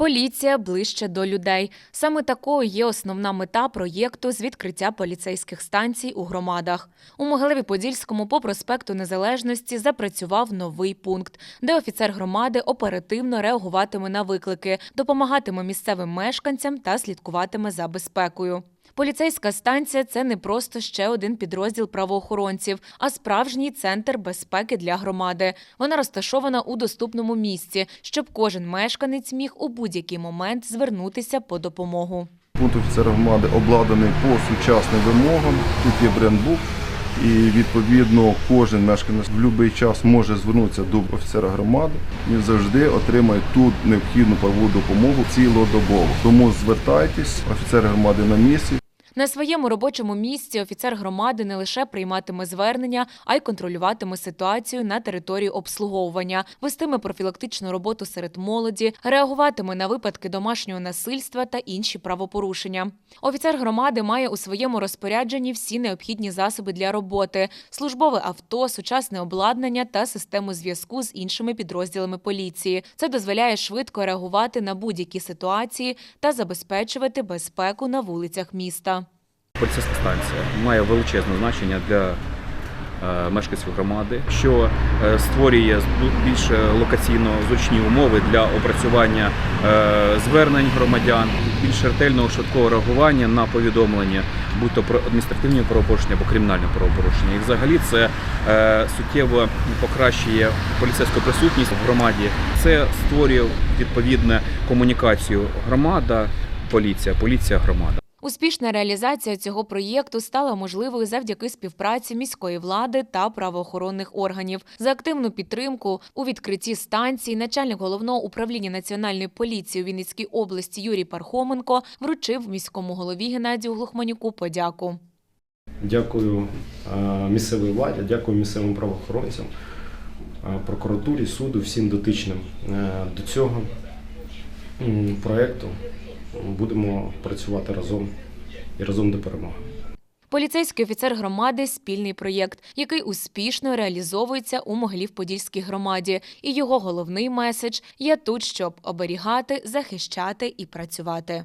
Поліція ближче до людей. Саме такою є основна мета проєкту з відкриття поліцейських станцій у громадах. У Могилеві-Подільському по проспекту Незалежності запрацював новий пункт, де офіцер громади оперативно реагуватиме на виклики, допомагатиме місцевим мешканцям та слідкуватиме за безпекою. Поліцейська станція це не просто ще один підрозділ правоохоронців, а справжній центр безпеки для громади. Вона розташована у доступному місці, щоб кожен мешканець міг у будь-який момент звернутися по допомогу. Пункт офіцера громади обладнаний по сучасним вимогам. Тут є брендбук, і відповідно кожен мешканець в будь-який час може звернутися до офіцера громади і завжди отримає ту необхідну правову допомогу цілодобово. Тому звертайтесь, офіцер громади на місці. На своєму робочому місці офіцер громади не лише прийматиме звернення, а й контролюватиме ситуацію на території обслуговування, вестиме профілактичну роботу серед молоді, реагуватиме на випадки домашнього насильства та інші правопорушення. Офіцер громади має у своєму розпорядженні всі необхідні засоби для роботи: службове авто, сучасне обладнання та систему зв'язку з іншими підрозділами поліції. Це дозволяє швидко реагувати на будь-які ситуації та забезпечувати безпеку на вулицях міста. Поліцейська станція має величезне значення для е, мешканців громади, що е, створює більш локаційно зручні умови для опрацювання е, звернень громадян, більш ретельного швидкого реагування на повідомлення, будь то про адміністративні правопорушення або кримінальне правопорушення. І взагалі це е, суттєво покращує поліцейську присутність в громаді. Це створює відповідну комунікацію громада, поліція, поліція, громада. Успішна реалізація цього проєкту стала можливою завдяки співпраці міської влади та правоохоронних органів. За активну підтримку у відкритті станції начальник головного управління національної поліції у Вінницькій області Юрій Пархоменко вручив міському голові Геннадію Глухманюку подяку. Дякую місцевій владі, дякую місцевим правоохоронцям, прокуратурі, суду, всім дотичним е, до цього м, проекту. Будемо працювати разом і разом до перемоги. Поліцейський офіцер громади спільний проєкт, який успішно реалізовується у Могилів-Подільській громаді. І його головний меседж Я тут, щоб оберігати, захищати і працювати.